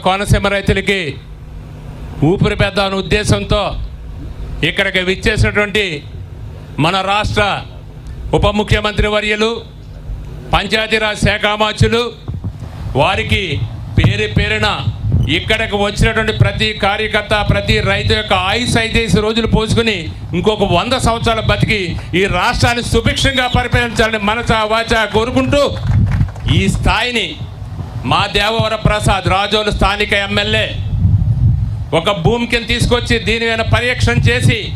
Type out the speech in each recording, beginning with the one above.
కోనసీమ రైతులకి ఊపిరి పెద్దాని ఉద్దేశంతో ఇక్కడికి విచ్చేసినటువంటి మన రాష్ట్ర ఉప ముఖ్యమంత్రి వర్యులు పంచాయతీరాజ్ శాఖామాచులు వారికి పేరు పేరున ఇక్కడికి వచ్చినటువంటి ప్రతి కార్యకర్త ప్రతి రైతు యొక్క ఆయుష్ ఐదేసి రోజులు పోసుకుని ఇంకొక వంద సంవత్సరాలు బతికి ఈ రాష్ట్రాన్ని సుభిక్షంగా పరిపాలించాలని మనస వాచ కోరుకుంటూ ఈ స్థాయిని మా దేవవర ప్రసాద్ రాజోలు స్థానిక ఎమ్మెల్యే. ఒక భూమి కింద తీసుకొచ్చి దీని మీద పర్యవేక్షణ చేసి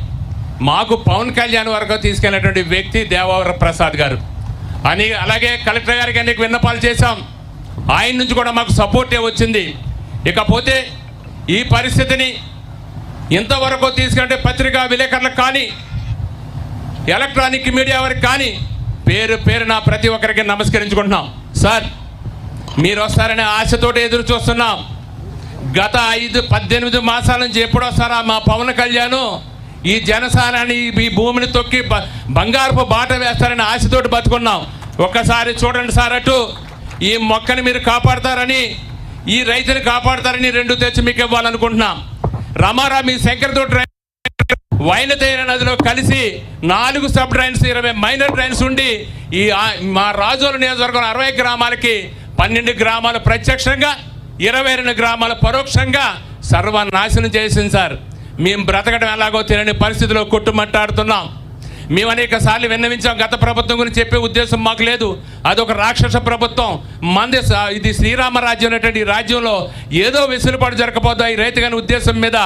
మాకు పవన్ కళ్యాణ్ వరకు తీసుకెళ్ళినటువంటి వ్యక్తి దేవవర ప్రసాద్ గారు. అని అలాగే కలెక్టర్ గారికి అనేక విన్నపాలు చేశాం. ఆయన నుంచి కూడా మాకు సపోర్టే వచ్చింది. ఇకపోతే ఈ పరిస్థితిని ఇంతవరకు తీసుకుంటే పత్రికా విలేకరులకు కానీ ఎలక్ట్రానిక్ మీడియా వారికి కానీ పేరు పేరు నా ప్రతి ఒక్కరికి నమస్కరించుకుంటున్నాం. సార్ మీరు వస్తారనే ఆశతోటి ఎదురు చూస్తున్నాం. గత ఐదు పద్దెనిమిది మాసాల నుంచి ఎప్పుడు వస్తారా మా పవన్ కళ్యాణ్ ఈ జనసానాన్ని ఈ భూమిని తొక్కి బంగారపు బాట వేస్తారని ఆశతోటి బతుకున్నాం. ఒక్కసారి చూడండి సార్ అటు. ఈ మొక్కని మీరు కాపాడతారని ఈ రైతుని కాపాడతారని రెండు తెచ్చి మీకు ఇవ్వాలనుకుంటున్నాం. రమారా మీ శంకర్తోటి వైనతైన నదిలో కలిసి నాలుగు సబ్ డ్రైన్స్ ఇరవై మైనర్ డ్రైన్స్ ఉండి ఈ మా రాజోలు నియోజకవర్గం అరవై గ్రామాలకి పన్నెండు గ్రామాలు ప్రత్యక్షంగా ఇరవై రెండు గ్రామాలు పరోక్షంగా సర్వనాశనం చేసింది సార్. మేము బ్రతకడం ఎలాగో తెలియని పరిస్థితిలో కొట్టుమట్టాడుతున్నాం. మేము అనేక సార్లు విన్నవించాం గత ప్రభుత్వం గురించి చెప్పే ఉద్దేశం మాకు లేదు. అదొక రాక్షస ప్రభుత్వం. మంది ఇది శ్రీరామ రాజ్యం అనేటువంటి ఈ రాజ్యంలో ఏదో వెసులుబాటు జరగకపోతే ఈ రైతు కాని ఉద్దేశం మీద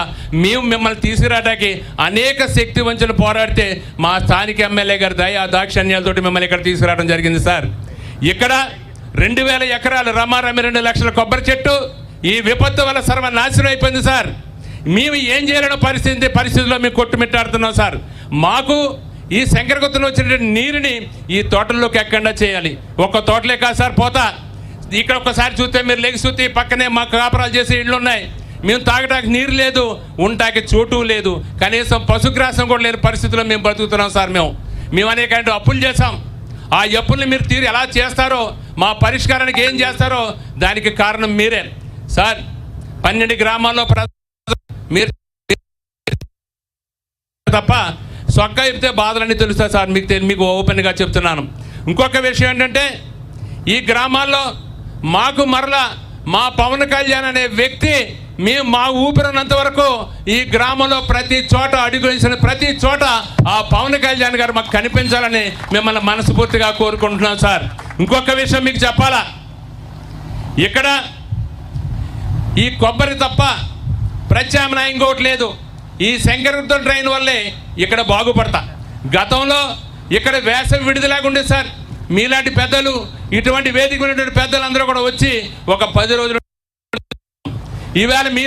మేము మిమ్మల్ని తీసుకురావడానికి అనేక శక్తి వంచులు పోరాడితే మా స్థానిక ఎమ్మెల్యే గారి దయ దాక్షిణ్యాలతోటి మిమ్మల్ని ఇక్కడ తీసుకురావడం జరిగింది సార్. ఇక్కడ రెండు వేల ఎకరాలు రమారమి రెండు లక్షల కొబ్బరి చెట్టు. ఈ విపత్తు వల్ల సర్వనాశనం అయిపోయింది సార్. మేము ఏం చేయాలన్న పరిస్థితి పరిస్థితిలో మేము కొట్టుమిట్టాడుతున్నాం సార్. మాకు ఈ శంకరగుత్తలో వచ్చినటువంటి నీరుని ఈ తోటల్లోకి ఎక్కడా చేయాలి. ఒక్క తోటలే కాదు సార్ పోతా. ఇక్కడ ఒక్కసారి చూస్తే మీరు లెగి చూస్తే పక్కనే మా కాపురాలు చేసే ఇళ్ళు ఉన్నాయి. మేము తాగడానికి నీరు లేదు ఉండటానికి చోటు లేదు. కనీసం పశుగ్రాసం కూడా లేని పరిస్థితిలో మేము బతుకుతున్నాం సార్ మేము. మేము అనేక అప్పులు చేసాం ఆ అప్పుల్ని మీరు తీరు ఎలా చేస్తారో మా పరిష్కారానికి ఏం చేస్తారో దానికి కారణం మీరే. సార్ పన్నెండు గ్రామాల్లో ప్ర మీరు తప్ప సొక్క చెప్తే బాధలన్నీ తెలుస్తాయి సార్. మీకు మీకు ఓపెన్గా చెప్తున్నాను. ఇంకొక విషయం ఏంటంటే ఈ గ్రామాల్లో మాకు మరలా మా పవన్ కళ్యాణ్ అనే వ్యక్తి మేము మా ఊపిరినంత వరకు ఈ గ్రామంలో ప్రతి చోట అడుగు ప్రతి చోట ఆ పవన్ కళ్యాణ్ గారు మాకు కనిపించాలని మిమ్మల్ని మనస్ఫూర్తిగా కోరుకుంటున్నాం సార్. ఇంకొక విషయం మీకు చెప్పాలా? ఇక్కడ ఈ కొబ్బరి తప్ప ప్రత్యామ్నాయం ఇంకోటి లేదు. ఈ శంకరుద్ధ ట్రైన్ వల్లే ఇక్కడ బాగుపడతా. గతంలో ఇక్కడ వేసవి విడుదలాగా సార్. మీలాంటి పెద్దలు ఇటువంటి వేదిక ఉన్నటువంటి పెద్దలు అందరూ కూడా వచ్చి ఒక పది రోజులు ఈవేళ మీ